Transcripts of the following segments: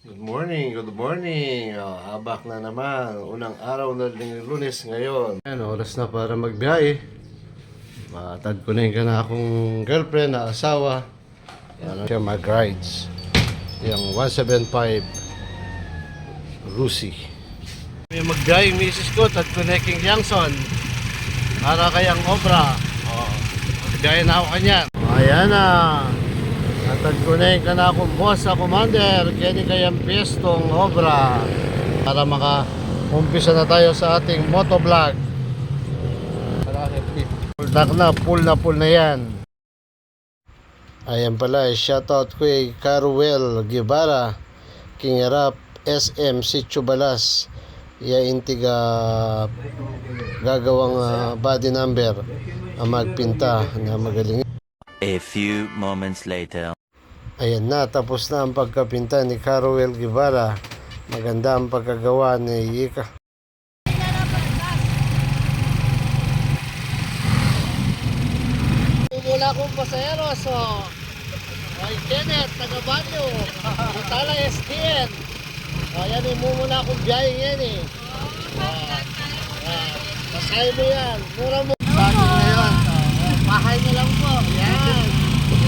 Good morning, good morning. Oh, abak na naman. Unang araw na ng lunes ngayon. Ayan, oras na para magbiyahe. Matad ko na yung kana akong girlfriend na asawa. Yan siya mag-rides. Yung 175 Rusi. May magbiyahe yung misis ko, na King Jackson. Para kayang obra. Oh, magbiyahe na ako kanya. Ayan na. Natag ko na kana akong boss sa commander, kaya kayang piyestong obra para maka-umpisa na tayo sa ating motovlog. Full na na, full na full na yan. Ayan pala, shoutout ko kay Caruel Guevara, King Rap, SM Sitio Balas, iya intiga gagawang ah, body number ang magpinta na magaling A few moments later. Ayan na, tapos na ang pagkapinta ni Caruel Guevara. Maganda ang pagkagawa ni Yika. Mula kong pasahero, so ay Kenneth, taga Banyo, Tala SDN. Ayan eh, mumuna akong biyahe yan eh. Ah, ah, Basahin mo yan, mura mo. Bago ngayon, ah, bahay na lang po. Yan.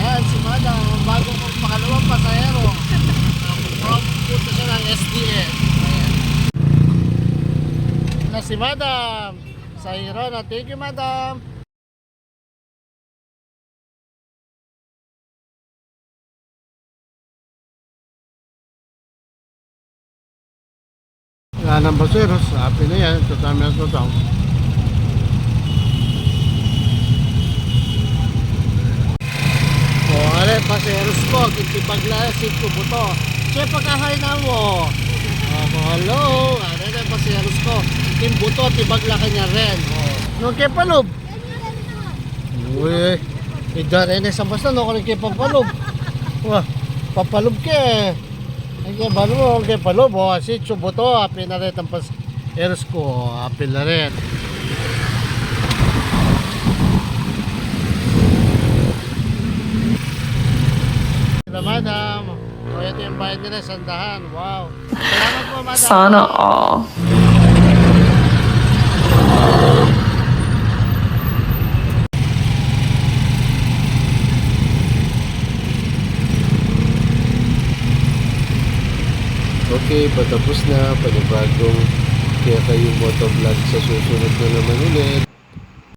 Yan, si Madam, ang bago kong pakalawang pasahero. From punta siya ng SDN. Ayan. Na si Madam. Sa Hirona. Thank you, Madam. Wala ng baseros. Happy na yan. Tutami at tutang. O, ale, paseros ko, kitipaglasit ko buto. Siya pagkahay na mo. Hello, ale na paseros ko. Kim buto, tibagla kanya rin. O, nung kay palob. Uy, idar ene sa basta no kung kay papalob. Wah, papalob ke. Ay kay balo mo kay palob. O, si chubuto, apin na rin ang paseros ko. Apin na rin. Madam. Ito yung bayad nila, sandahan. Wow. Salamat po, madam. Sana all. Okay, patapos na. Panibagong kaya kayo motovlog sa susunod na naman ulit.